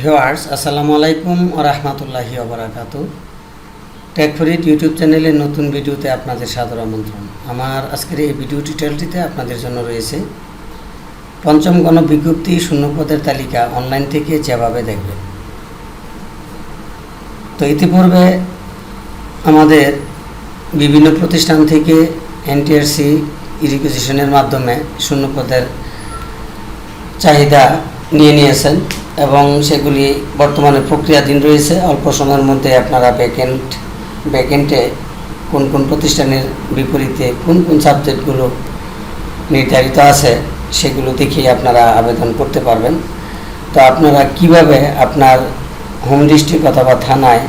Viewers আসসালামু আলাইকুম রহমতুল্লাহি ওবরাকাতু টেকফরিট ইউটিউব চ্যানেলের নতুন ভিডিওতে আপনাদের সাদর আমন্ত্রণ। আমার আজকের এই ভিডিও টিউটোরিয়ালটিতে আপনাদের জন্য রয়েছে, পঞ্চম গণ বিজ্ঞপ্তি শূন্যপদের তালিকা অনলাইন থেকে যেভাবে দেখবেন। তো ইতিপূর্বে আমাদের বিভিন্ন প্রতিষ্ঠান থেকে এনটিআরসি ইরিগেশনের মাধ্যমে শূন্যপদের চাহিদা নিয়ে নিয়েছেন। এবং সেগুলি বর্তমানে প্রক্রিয়াধীন রয়েছে। অল্প সময়ের মধ্যে আপনারা ব্যাকেন্ট ব্যাকেন্টে কোন কোন প্রতিষ্ঠানের বিপরীতে কোন কোন সাবজেক্টগুলো নির্ধারিত আছে সেগুলো দেখেই আপনারা আবেদন করতে পারবেন। তো আপনারা কীভাবে আপনার হোম ডিস্ট্রিক্ট অথবা থানায়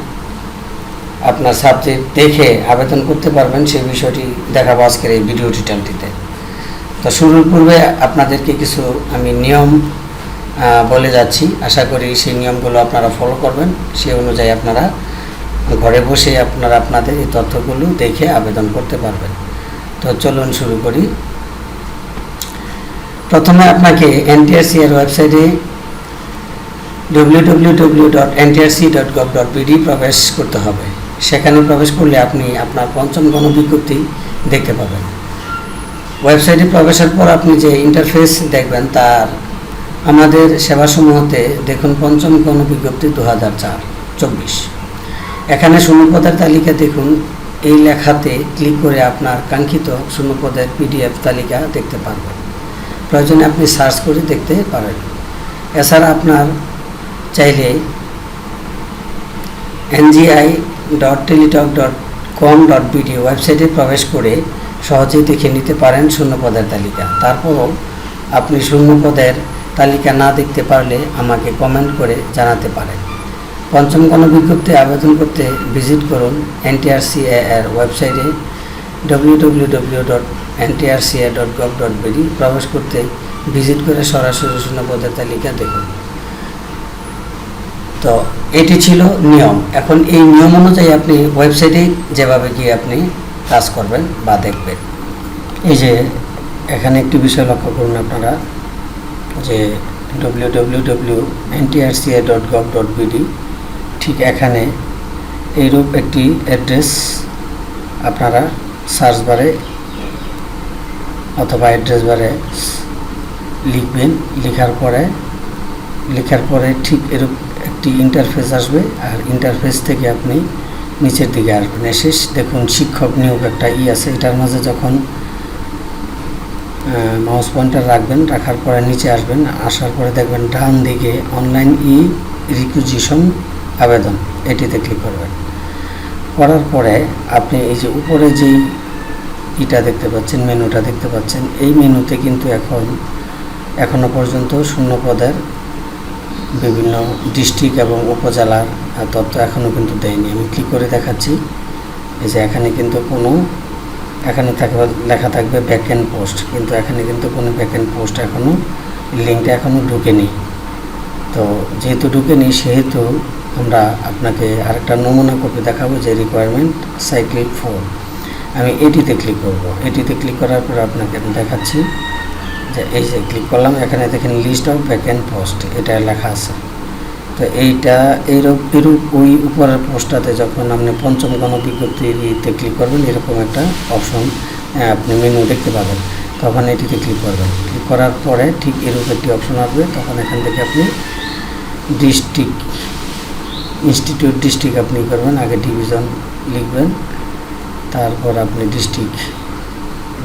আপনার সাবজেক্ট দেখে আবেদন করতে পারবেন সেই বিষয়টি দেখাবো আজকের এই ভিডিও টিউটোরিয়ালটিতে তো শুরুর পূর্বে আপনাদেরকে কিছু আমি নিয়ম বলে যাচ্ছি। আশা করি সেই নিয়মগুলো আপনারা ফলো করবেন। সে অনুযায়ী আপনারা ঘরে বসে আপনারা আপনাদের এই তথ্যগুলো দেখে আবেদন করতে পারবেন। তো চলুন শুরু করি। প্রথমে আপনাকে এনটিআরসি এর ওয়েবসাইটে www.ntrc.gov.bd প্রবেশ করতে হবে। সেখানে প্রবেশ করলে আপনি আপনার পঞ্চম গণবিজ্ঞপ্তি দেখতে পাবেন। ওয়েবসাইটে প্রবেশের পর আপনি যে ইন্টারফেস দেখবেন তার আমাদের সেবা সেবাসমূহতে দেখুন পঞ্চম গণ বিজ্ঞপ্তি দু হাজার চার, চব্বিশ। এখানে শূন্যপদের তালিকা দেখুন। এই লেখাতে ক্লিক করে আপনার কাঙ্ক্ষিত শূন্যপদের পিডিএফ তালিকা দেখতে পারবেন। প্রয়োজনে আপনি সার্চ করে দেখতে পারেন। এছাড়া আপনার চাইলে NGI dot Teletalk dot com dot BD ওয়েবসাইটে প্রবেশ করে সহজেই দেখে নিতে পারেন শূন্যপদের তালিকা। তারপরও আপনি শূন্যপদের তালিকা না দেখতে পারলে আমাকে কমেন্ট করে জানাতে পারেন। পঞ্চম গণবিজ্ঞপ্তি আবেদন করতে ভিজিট করুন এনটিআরসিএ এর ওয়েবসাইটে W W W dot dot প্রবেশ করতে ভিজিট করে সরাসরি শূন্যপদের তালিকা দেখুন। তো এটি ছিল নিয়ম। এখন এই নিয়ম অনুযায়ী আপনি ওয়েবসাইটে যেভাবে গিয়ে আপনি কাজ করবেন বা দেখবেন। এই যে এখানে একটি বিষয় লক্ষ্য করুন আপনারা। যে W W W NTRCA dot gov dot BD ঠিক এখানে এইরূপ একটি অ্যাড্রেস আপনারা সার্চ বারে অথবা অ্যাড্রেস বারে লিখবেন। লেখার পরে লেখার পরে ঠিক এরূপ একটি ইন্টারফেস আসবে আর ইন্টারফেস থেকে আপনি নিচের দিকে আসবেন। এসে দেখুন শিক্ষক নিয়োগ একটা ই আছে। এটার মাঝে যখন মাউস পয়েন্টার রাখবেন, রাখার পরে নিচে আসবেন, আসার পরে দেখবেন ডান দিকে অনলাইন ই রিকুইজিশন আবেদন, এটিতে ক্লিক করবেন। করার পরে আপনি এই যে উপরে যেই ইটা দেখতে পাচ্ছেন, মেনুটা দেখতে পাচ্ছেন, এই মেনুতে কিন্তু এখন, এখনও পর্যন্ত শূন্য পদের বিভিন্ন ডিস্ট্রিক্ট এবং উপজেলার তথ্য এখনও কিন্তু দেয়নি। আমি ক্লিক করে দেখাচ্ছি। এই যে এখানে কিন্তু কোনো এখানে থাকবে, লেখা থাকবে ব্যাকএন্ড পোস্ট কিন্তু এখানে কিন্তু কোনো ব্যাকএন্ড পোস্ট এখনও লিঙ্কটা এখনও ঢুকেনি। তো যেহেতু ঢুকেনি, সেহেতু আমরা আপনাকে আরেকটা নমুনা কপি দেখাবো যে রিকোয়ারমেন্ট সাইক্লিক ফোর আমি এটিতে ক্লিক করব। এটিতে ক্লিক করার পর আপনাকে দেখাচ্ছি যে এই যে ক্লিক করলাম, এখানে দেখেন লিস্ট অফ ব্যাকএন্ড পোস্ট এটা লেখা আছে। তো এইটা এইরূপ এরূপ ওই উপরের পোস্টটাতে যখন আপনি পঞ্চম গণবিজ্ঞপ্তিতে ক্লিক করবেন, এরকম একটা অপশন আপনি মেনু দেখতে পাবেন। তখন এটিতে ক্লিক করবেন। ক্লিক করার পরে ঠিক এরূপ একটি অপশন আসবে। তখন এখান থেকে আপনি ডিস্ট্রিক্ট ইনস্টিটিউট ডিস্ট্রিক্ট আপনি করবেন, আগে ডিভিশন লিখবেন, তারপর আপনি ডিস্ট্রিক্ট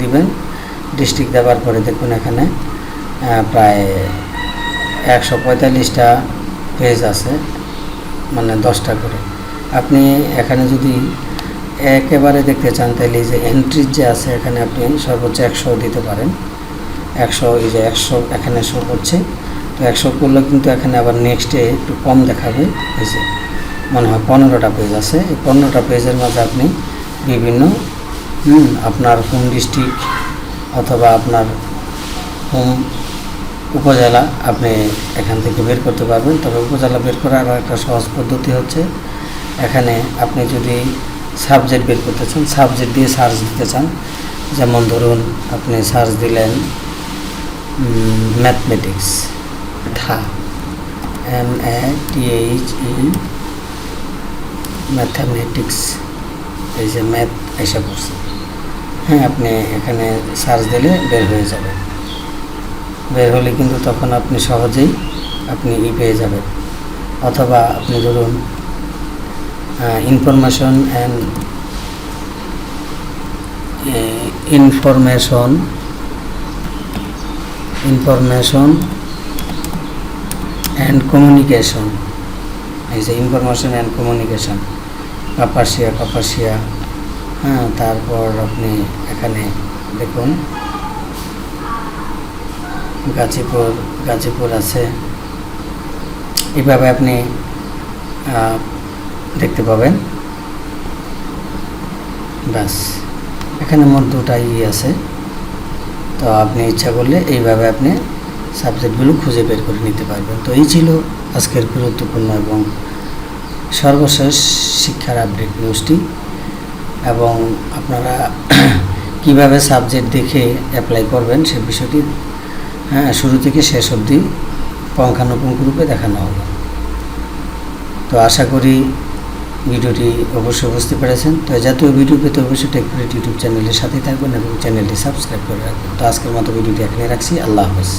দিবেন। ডিস্ট্রিক্ট দেওয়ার পরে দেখুন এখানে প্রায় একশো পঁয়তাল্লিশটা পেজ আছে মানে দশটা করে। আপনি এখানে যদি একেবারে দেখতে চান, তাহলে যে এন্ট্রির যে আছে, এখানে আপনি সর্বোচ্চ একশো দিতে পারেন। একশো, এই যে একশো এখানে শো করছে। তো একশো করলে কিন্তু এখানে আবার নেক্সটে একটু কম দেখাবে যে মনে হয় পনেরোটা পেজ আছে। এই পনেরোটা পেজের মাঝে আপনি বিভিন্ন আপনার হোম ডিস্ট্রিক্ট অথবা আপনার হোম উপজেলা আপনি এখান থেকে বের করতে পারবেন। তবে উপজেলা বের করার আরও একটা সহজ পদ্ধতি হচ্ছে, এখানে আপনি যদি সাবজেক্ট বের করতে চান সাবজেক্ট দিয়ে সার্চ দিতে চান, যেমন ধরুন আপনি সার্চ দিলেন ম্যাথমেটিক্স থা M A T H E mathematics এই যে ম্যাথ এসে পড়ছে। হ্যাঁ আপনি এখানে সার্চ দিলে বের হয়ে যাবে। বের হলে কিন্তু তখন আপনি সহজেই আপনি ই পেয়ে যাবেন। অথবা আপনি ধরুন information and information information and communication এই যে information and communication Kapasia Kapasia হ্যাঁ তারপর আপনি এখানে দেখুন গাজীপুর গাজীপুর আছে। এইভাবে আপনি দেখতে পাবেন। ব্যাস, এখানে মোট দুটাই ই আছে। তো আপনি ইচ্ছা করলে এইভাবে আপনি সাবজেক্টগুলো খুঁজে বের করে নিতে পারবেন। তো এই ছিল আজকের গুরুত্বপূর্ণ এবং সর্বশেষ শিক্ষার আপডেট নিউজটি। এবং আপনারা কীভাবে সাবজেক্ট দেখে অ্যাপ্লাই করবেন সে বিষয়টি হ্যাঁ শুরু থেকে শেষ অবধি পঙ্খানুপুঙ্খ রূপে দেখানো হবে। তো আশা করি ভিডিওটি অবশ্যই বুঝতে পেরেছেন। তো জাতীয় ভিডিও পেতে অবশ্যই টেকপ্রিট ইউটিউব চ্যানেলের সাথেই থাকবেন এবং চ্যানেলটি সাবস্ক্রাইব করে রাখবেন। তো আজকের মতো ভিডিওটি এখানে রাখছি। আল্লাহ হাফেজ।